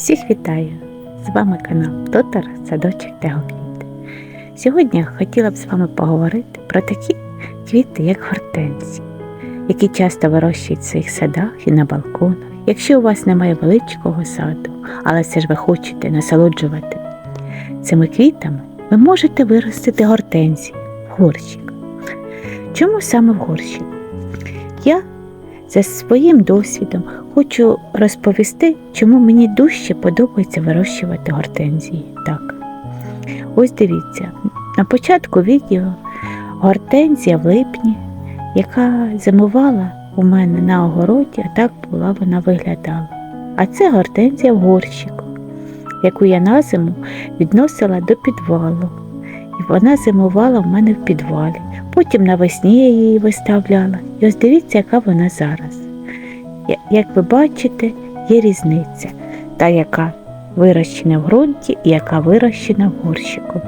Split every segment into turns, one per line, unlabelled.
Всіх вітаю! З вами канал Дотор Садочок та. Сьогодні я хотіла б з вами поговорити про такі квіти, як гортензії, які часто вирощують в своїх садах і на балконах. Якщо у вас немає величкого саду, але все ж ви хочете насолоджувати цими квітами, ви можете виростити гортензії в горщик. Чому саме в горщик? Я за своїм досвідом хочу розповісти, чому мені дужче подобається вирощувати гортензії. Так. Ось дивіться, на початку відео гортензія в липні, яка зимувала у мене на огороді, а так була вона виглядала. А це гортензія в горщику, яку я на зиму відносила до підвалу. І вона зимувала в мене в підвалі. Потім навесні я її виставляла. І ось дивіться, яка вона зараз. Як ви бачите, є різниця. Та, яка вирощена в ґрунті і яка вирощена в горщику.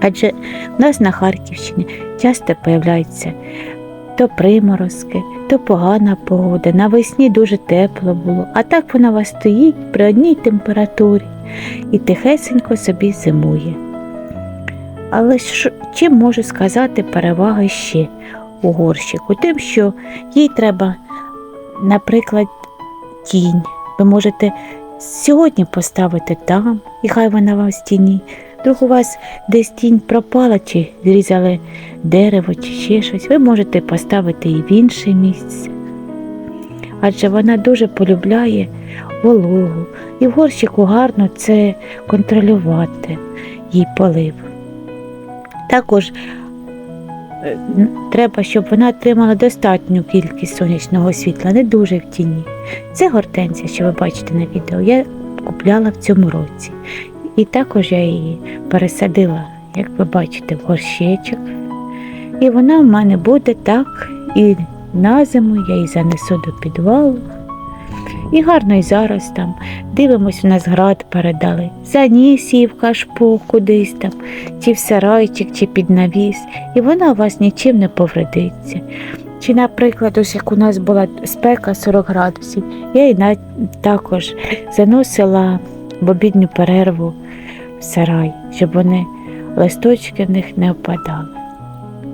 Адже в нас на Харківщині часто появляються то приморозки, то погана погода. Навесні дуже тепло було, а так вона у вас стоїть при одній температурі і тихесенько собі зимує. Але що, чим можу сказати перевага ще у горщику? Тим, що їй треба, наприклад, тінь. Ви можете сьогодні поставити там, і хай вона вам в стіні. Вдруг у вас десь тінь пропала, чи зрізали дерево, чи ще щось, ви можете поставити її в інше місце. Адже вона дуже полюбляє вологу, і в горщику гарно це контролювати, їй полив. Також е, треба, щоб вона отримала достатню кількість сонячного світла, не дуже в тіні. Це гортензія, що ви бачите на відео, я купляла в цьому році. І також я її пересадила, як ви бачите, в горщечок. І вона в мене буде так, і на зиму я її занесу до підвалу. І гарно і зараз там. Дивимось, у нас град передали. Заніс її в кашпо кудись там, чи в сарайчик, чи під навіс, і вона у вас нічим не повредиться. Чи, наприклад, ось як у нас була спека 40 градусів, я її також заносила в обідню перерву в сарай, щоб вони листочки в них не впадали.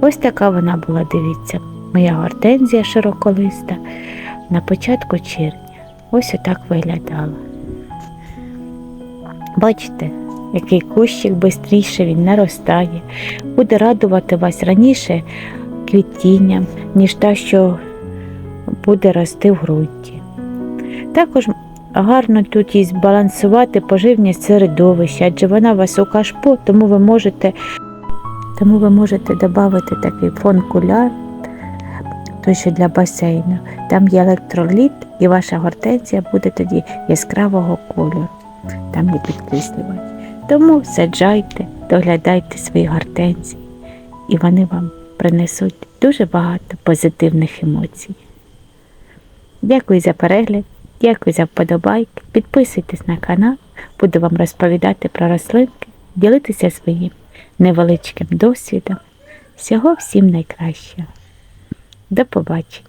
Ось така вона була, дивіться, моя гортензія широколиста на початку червня. Ось отак виглядала. Бачите, який кущик швидше він наростає, буде радувати вас раніше квітінням, ніж та, що буде рости в ґрунті. Також гарно тут і збалансувати поживні середовище, адже вона у кашпо, тому ви можете, тому ви можете додати такий фонкуляр, той, що для басейну. Там є електроліт, і ваша гортензія буде тоді яскравого кольору. Там є підкислювач. Тому саджайте, доглядайте свої гортензії, і вони вам принесуть дуже багато позитивних емоцій. Дякую за перегляд, дякую за вподобайки. Підписуйтесь на канал, буду вам розповідати про рослинки, ділитися своїм невеличким досвідом. Всього всім найкращого. До побачення!